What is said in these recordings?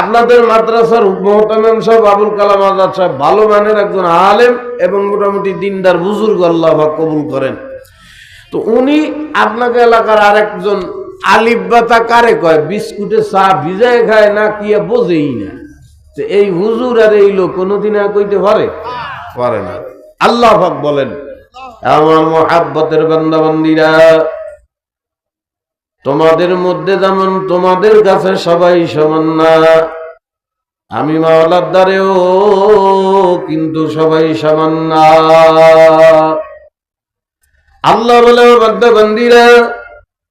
আপনাদের মাদ্রাসার মহতামেম সাহেব আবুল কালাম আজাদ সাহেব ভালো মানের একজন আলেম এবং মোটামুটি দিনদার বুজুর্গ, আল্লাহ কবুল করেন। তো উনি আপনাকে এলাকার আরেকজন আলিফ বাতা কারে কয়? বিস্কুটে চা ভিজায় খায় না কি বোঝেই না। তো এই হুজুর আর এই লোক কোনোদিন কইতে পারে? পারে না। আল্লাহ বলেন, আমার মহাব্বতের বান্দাবান্দিরা তোমাদের মধ্যে যেমন তোমাদের কাছে সবাই সমান না আমি মাওলার দ্বারেও কিন্তু সবাই সমান না আল্লাহ বলে বান্দাবান্দিরা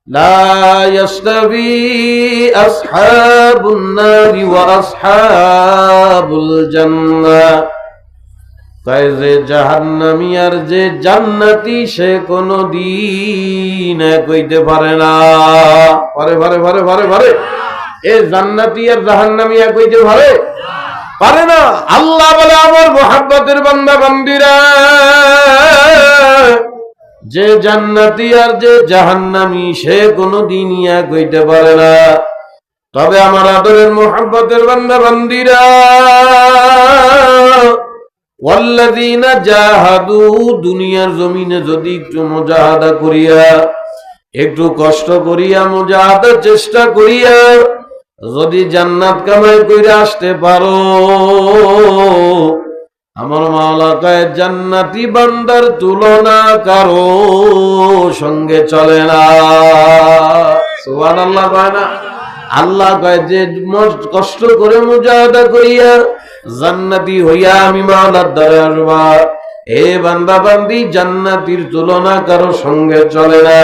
لا يستوي أصحاب النار وأصحاب الجنة কয় যে জাহান্নামী আর যে জান্নাতি, সে কোনো দিন কইতে পারে না। পারে পারে পারে পারে পারে। এ জান্নাতি আর জাহান্নামী কইতে পারে? পারে না। আল্লাহ বলে, আমার মোহাব্বতের বান্দা, বান্দিরা, যে জান্নাতি আর যে জাহান্নামী, সে কোনো দিন এক কইতে পারে না। তবে আমার আদরের মোহাব্বতের বান্দা, বান্দিরা দুনিয়ার জমিনে যদি একটু মুজাহাদা করিয়া, একটু কষ্ট করিয়া, মুজাহাদার চেষ্টা করিয়া যদি জান্নাত কামাই করে আসতে পারো। আমার মাওলা কয়, জান্নাতি বান্দার তুলনা কারও সঙ্গে চলে না। সুবহানাল্লাহ আল্লাহ কয়, যে কষ্ট করে মুজাহাদা করিয়া জান্নাতি হইয়া আমি মাওলার দ্বারে আসবা। এ বান্দা বান্দি, জান্নাতির তুলনা কারও সঙ্গে চলে না।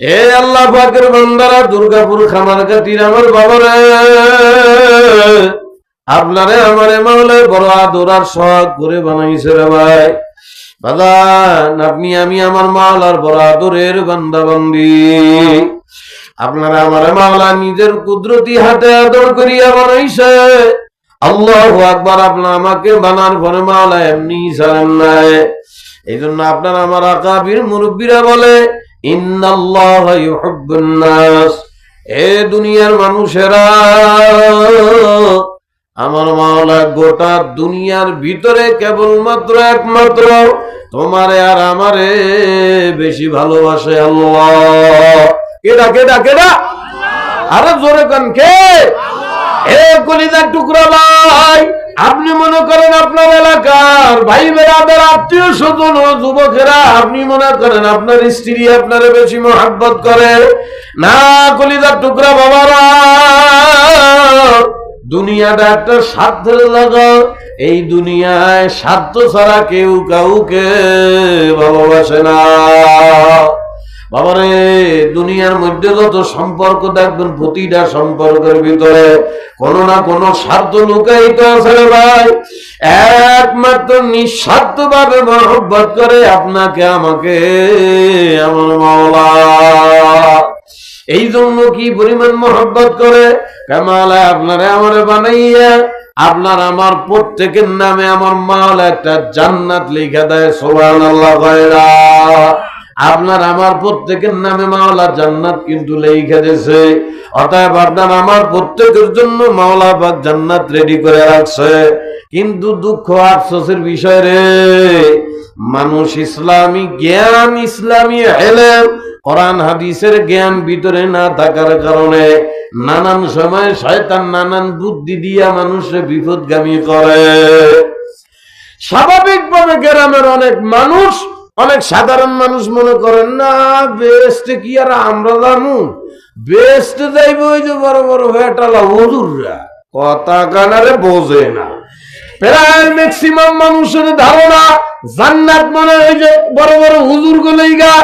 এ আল্লাহ পাকের বান্দারা দুর্গাপুর খামার কাতির আমার বাবারা। আপনারে আমারে মাওলায় বড় আদর আর সহাগ করে বানাইছে রে ভাই। বাদান আপনি, আমি আমার মাওলার বড় আদরের বান্দা বান্দি। আপনারা আমারে মাওলা নিজের কুদরতি হাতে আদর করিয়া বানাইছে। আল্লাহ আকবার, আপনার আমাকে বানার পরে মাওলা এমনি সালাম নাই। এই জন্য আপনার আমার আকাবির মুরব্বীরা বলে এ দুনিয়ার মানুষেরা, আমার মাওলা, গোটা দুনিয়ার ভিতরে কেবলমাত্র একমাত্র তোমারে আর আমারে বেশি ভালোবাসে আল্লাহ। কেডা কেডা কেডা? আরে জোরে কান কে? এ কলিজার টুকরা ভাই, আপনি মনে করেন আপনার এলাকার ভাই বেড়াদের আত্মীয় স্বজন ও যুবকেরা, আপনি মনে করেন আপনার স্ত্রী আপনারে বেশি মহাব্বত করে? না কলিদার টুকরা বাবারা, দুনিয়াটা একটা স্বার্থের জায়গা। এই দুনিয়ায় স্বার্থ ছাড়া কেউ কাউকে ভালোবাসে না। বাবারে, দুনিয়ার মধ্যে যত সম্পর্ক দেখবেন, প্রতিটা সম্পর্কের ভিতরে কোনো না কোনো স্বার্থ লুকায়িত আছে ভাই। একমাত্র নিঃস্বার্থ ভাবে মহব্বত করে আপনাকে, আমাকে, আমার মাওলা। এই জন্য কি পরিমাণ মহব্বত করে? কামালা, আপনারা আমারে বানাইয়া, আপনার আমার প্রত্যেকের নামে আমার মাল একটা জান্নাত লিখে দেয় সোহান আল্লাহ আপনার আমার প্রত্যেকের নামে মাওলা জান্নাত কিন্তু লেখা দিয়েছে। অতএব আপনার আমার প্রত্যেকের জন্য মাওলা পাক জান্নাত রেডি করে রাখছে। কিন্তু দুঃখ আফসোসের বিষয় রে, মানুষ ইসলামী জ্ঞান, ইসলামী এলেম, কোরআন, হাদিসের জ্ঞান ভিতরে না থাকার কারণে নানান সময় শয়তান নানান বুদ্ধি দিয়া মানুষের বিপদগামী করে। স্বাভাবিকভাবে গ্রামের অনেক মানুষ অনেক সাধারণ মানুষ মনে করেন, না বেস্ট কি আর আমরা জানু বেস্ট যাইব ওই যে বড় বড় ভেটালা হুজুররা কথা কানারে বোঝে না। প্রায় ম্যাক্সিমাম মানুষের ধারণা জান্নাত মানে ওই যে বড় বড় হুজুর গা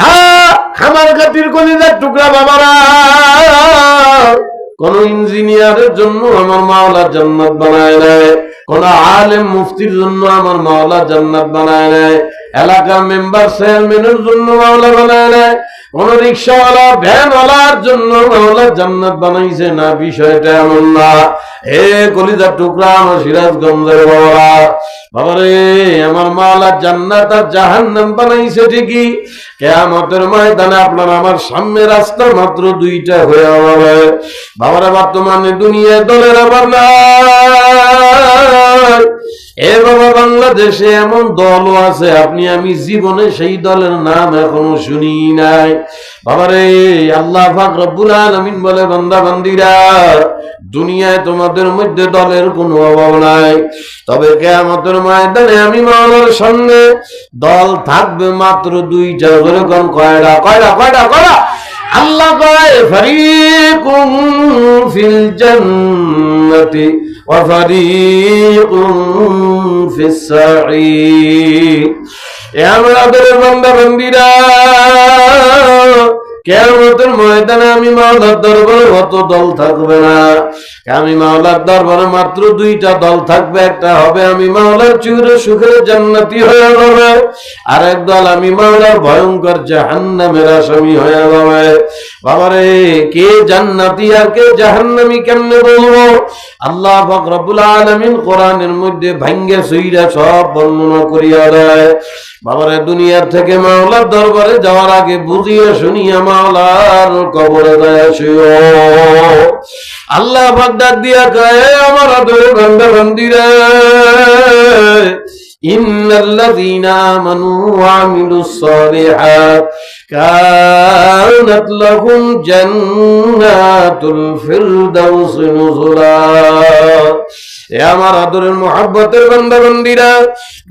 না, খামার কলিজার টুকরা বাবারা, কোন ইঞ্জিনিয়ারের জন্য আমার মাওলা জান্নাত বানায় নেয় কোন আলেম মুফতির জন্য আমার মাওলা জান্নাত বানায় নেয় এলাকার মেম্বার চেয়ারম্যানের জন্য মাওলা বানায় নাই কোন রিক্সাওয়ালা, ভ্যানওয়ালার জন্য মাওলা জান্নাত বানাইছে না, বিষয়টা এমন না। এ কলিজার টুকরা আমার সিরাজগঞ্জের বাবা বাবারে, আমার জান্নাত আর জাহান্নাম বানাইছে ঠিকই। কেয়ামতের ময়দানে আপনার আমার সামনে রাস্তা মাত্র দুইটা হয়ে যাবে। বাবারা, বর্তমানে দুনিয়ায় দলের আবার নাই। এ বাবা বাংলাদেশে এমন দলও আছে, আপনি আমি জীবনে সেই দলের নাম এখনও শুনি নাই। বাবারে, আল্লাহ পাক রব্বুল বলে, বান্দা, বান্দিরা, দুনিয়ায় তোমাদের মধ্যে দলের কোনো অভাব নাই। তবে কেয়ামতের ময়দানে আমি মাওলার সঙ্গে দল থাকবে মাত্র দুইটা ধরে কোন কয়টা কয়টা কয়টা কয়টা আল্লাহ ফিল জান্নাতি। ফিস সাঈর এ আমাদের বান্দা বান্দিরা কেয়ামতের ময়দানে আমি মাওলার দরবারে অত দল থাকবে না আমি মাওলার দরবারে মাত্র দুইটা দল থাকবে একটা হবে আমি মাওলার চুরে সুখের জান্নাতি হয়ে যাবে আর এক দল আমি মাওলার ভয়ঙ্কর জাহান্নামের আসামি হয়ে যাবে বাবারে, কে জান্নাতি আর কে জাহান্নামি কেমনে বলব? আল্লাহ রব্বুল আলামিন কোরআনের মধ্যে ভাঙ্গে সইরা সব বর্ণনা করিয়া দেয়। বাবারে, দুনিয়ার থেকে মাওলার দরবারে যাওয়ার আগে বুঝিয়ে শুনিয়া মাওলার কবরে দেয় আল্লাহ বাগদাদ দিয়া কয়ে আমার আদরে বান্দা বান্দিরে إن الذين آمنوا وعملوا الصالحات كانت لهم جنات الفردوس نزلا আমার আদরের মোহাব্বতের বান্দা বান্দিরা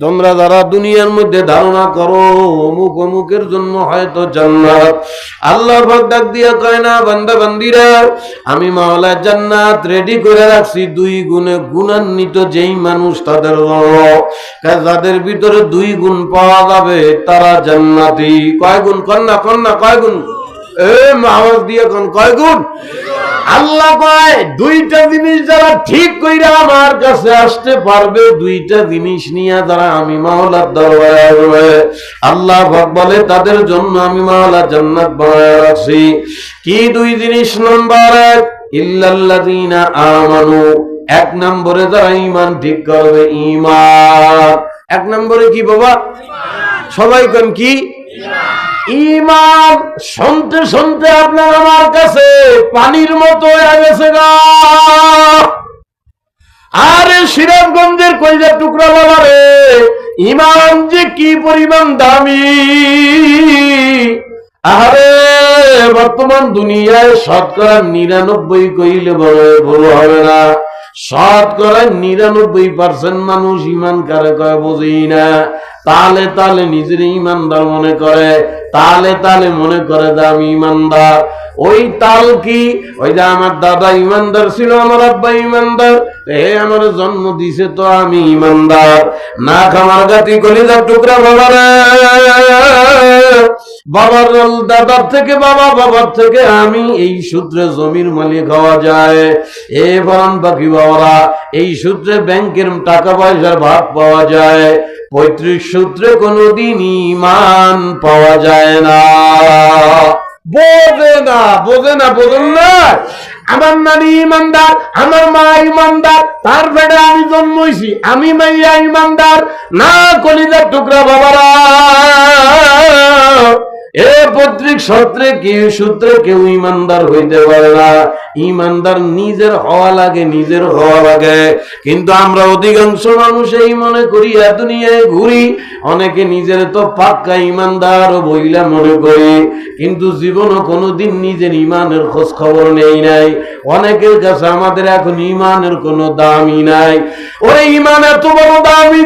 তোমরা যারা দুনিয়ার মধ্যে ধারণা করো, অমুক অমুকের জন্য হয়তো জান্নাত। আল্লাহ ডাক দিয়া কয়, না বান্দা বান্দিরা আমি মাওলা জান্নাত রেডি করে রাখছি দুই গুণে গুণান্বিত যেই মানুষ তাদের যাদের ভিতরে দুই গুণ পাওয়া যাবে, তারা জান্নাতি। কয় গুণ? কন্যা কন্যা কয় গুণ? আল্লাহ কয়, দুইটা জিনিস যারা ঠিক কইরা আমার কাছে আসতে পারবে, দুইটা জিনিস নিয়ে যারা আমি মাওলার দরবারে আল্লাহ বলে, তাদের জন্য আমি মাওলা জান্নাত বানায় রাখছি। কি দুই জিনিস? নম্বর এক, ইল্লাল্লাযীনা আমানু। এক নম্বরে যারা ঈমান ঠিক করবে, ঈমান। এক নম্বরে কি বাবা? সবাই কোন কি? ইমান শুনতে শুনতে আপনার আমার কাছে পানির মতো গেছে গা। আরে সিরাজগঞ্জের কইজা টুকরা বাবা রে ইমান যে কি পরিমাণ দামি। আরে বর্তমান দুনিয়ায় শতকরা নিরানব্বই কইলে বড় হবে না। শতকরা নিরানব্বই পার্সেন্ট মানুষ ইমান কারে কয় বোঝেই না। তালে তালে নিজের ইমানদার মনে করে, তালে তালে মনে করে যে আমি ইমানদার। ওই তাল কি? ওই যে আমার দাদা ইমানদার ছিল, আমার আব্বা ইমানদার। হে আমার জন্ম দিছে তো আমি ইমানদার। না খামার গাতি কলিজার টুকরা বাবার। বাবার দাদার থেকে, বাবা বাবার থেকে আমি এই সূত্রে জমির মালিক হওয়া যায়। এ বরণ পাখি বাবারা, এই সূত্রে ব্যাংকের টাকা পয়সার ভাগ পাওয়া যায়। পৈতৃক সূত্রে কোনোদিন ইমান পাওয়া যায় না। বোঝে না বোঝে না বোঝেন না। আমার নানি ইমানদার, আমার মা ইমানদার, তার পেটে আমি জন্মইছি আমি মাইয়া ইমানদার, না কলিজার টুকরা বাবারা। এ পত্রিক সূত্রে কেউ সূত্রে কেউ ইমানদার হইতে পারে না। ইমানদার নিজের হওয়া লাগে, নিজের হওয়া লাগে। কিন্তু আমরা অধিকাংশ মানুষ এই মনে করি ঘুরি, অনেকে নিজের তো পাক্কা ইমানদার বইলা মনে করি, কিন্তু কোনোদিন নিজের ইমানের খোঁজ খবর নেই নাই। অনেকের কাছে আমাদের এখন ইমানের কোনো দামই নাই। ওই ইমান এত বড় দামি